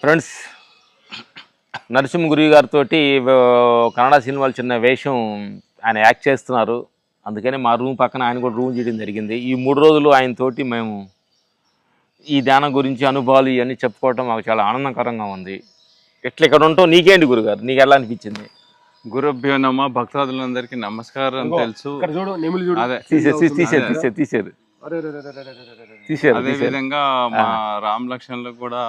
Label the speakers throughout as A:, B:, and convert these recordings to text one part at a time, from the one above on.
A: Friends Narasimha గురి గారితో కన్నడ సినిమాలు చిన్న వేషం ఆయన యాక్ట్ చేస్తున్నారు. అందుకని మా రూమ్ పక్కన ఆయన కూడా రూమ్ చేయడం జరిగింది. ఈ మూడు రోజులు ఆయనతోటి మేము ఈ ధ్యానం గురించి అనుభవాలు ఇవన్నీ చెప్పుకోవటం మాకు చాలా ఆనందకరంగా ఉంది. ఇట్లా ఇక్కడ ఉంటాం నీకేంటి గురుగారు? నీకు ఎలా అనిపించింది?
B: గురుభ్యో నమ భక్తాదులందరికీ నమస్కారం తెలుసు.
C: ఇక్కడ చూడు నెమిలి చూడు
B: అదే
A: తీసేరు తీసేరు తీసేరు తీసేరు
C: అరే, అరే, అరే, అరే, అరే, అరే, అరే.
A: తీసేరు
B: అదే
A: తీసేరు
B: విధంగా మా రామ్ లక్ష్మణులకు కూడా.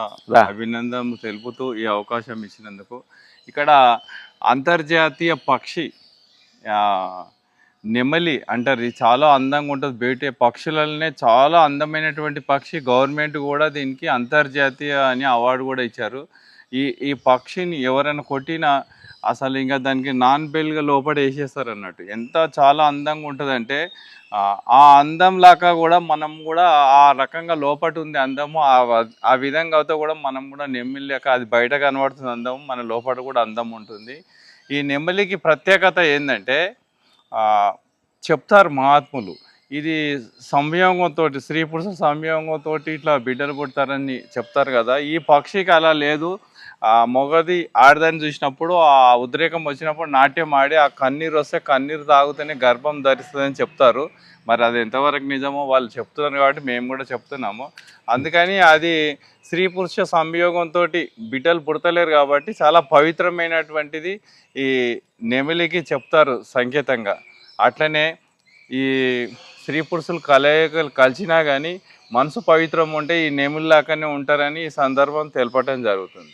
B: అభినందన తెలుపుతూ ఈ అవకాశం ఇచ్చినందుకు. ఇక్కడ అంతర్జాతీయ పక్షి నెమలి అంటారు. ఇది చాలా అందంగా ఉంటుంది. బయట పక్షులనే చాలా అందమైనటువంటి పక్షి. గవర్నమెంట్ కూడా దీనికి అంతర్జాతీయ అని అవార్డు కూడా ఇచ్చారు. ఈ ఈ పక్షిని ఎవరైనా కొట్టినా అసలు ఇంకా దానికి నాన్ బెల్గా లోపల వేసేస్తారు అన్నట్టు ఎంత చాలా అందంగా ఉంటుందంటే ఆ, అందం లాగా కూడా మనం కూడా ఆ రకంగా లోపట ఉంది అందము ఆ ఆ విధంగా అయితే కూడా మనం కూడా నెమ్మిలి అది బయట కనబడుతుంది అందం మన లోపల కూడా అందం ఉంటుంది. ఈ నెమ్మలికి ప్రత్యేకత ఏంటంటే చెప్తారు మహాత్ములు ఇది సంయోగంతో స్త్రీ పురుష సంయోగంతో ఇట్లా బిడ్డలు పుడతారని చెప్తారు కదా ఈ పక్షికి అలా లేదు. మొగది ఆడదాన్ని చూసినప్పుడు ఆ ఉద్రేకం వచ్చినప్పుడు నాట్యం ఆడి ఆ కన్నీరు వస్తే కన్నీరు తాగుతూనే గర్భం ధరిస్తుందని చెప్తారు. మరి అది ఎంతవరకు నిజమో వాళ్ళు చెప్తున్నారు కాబట్టి మేము కూడా చెప్తున్నాము. అందుకని అది స్త్రీ పురుష సంయోగంతో బిడ్డలు పుడతలేరు కాబట్టి చాలా పవిత్రమైనటువంటిది ఈ నెమిలికి చెప్తారు సంకేతంగా. అట్లనే ఈ స్త్రీ పురుషులు కలయికలు కలిసినా కానీ మనసు పవిత్రం ఉంటే ఈ నెమిలిలాగానే ఉంటారని ఈ సందర్భం తెలపటం జరుగుతుంది.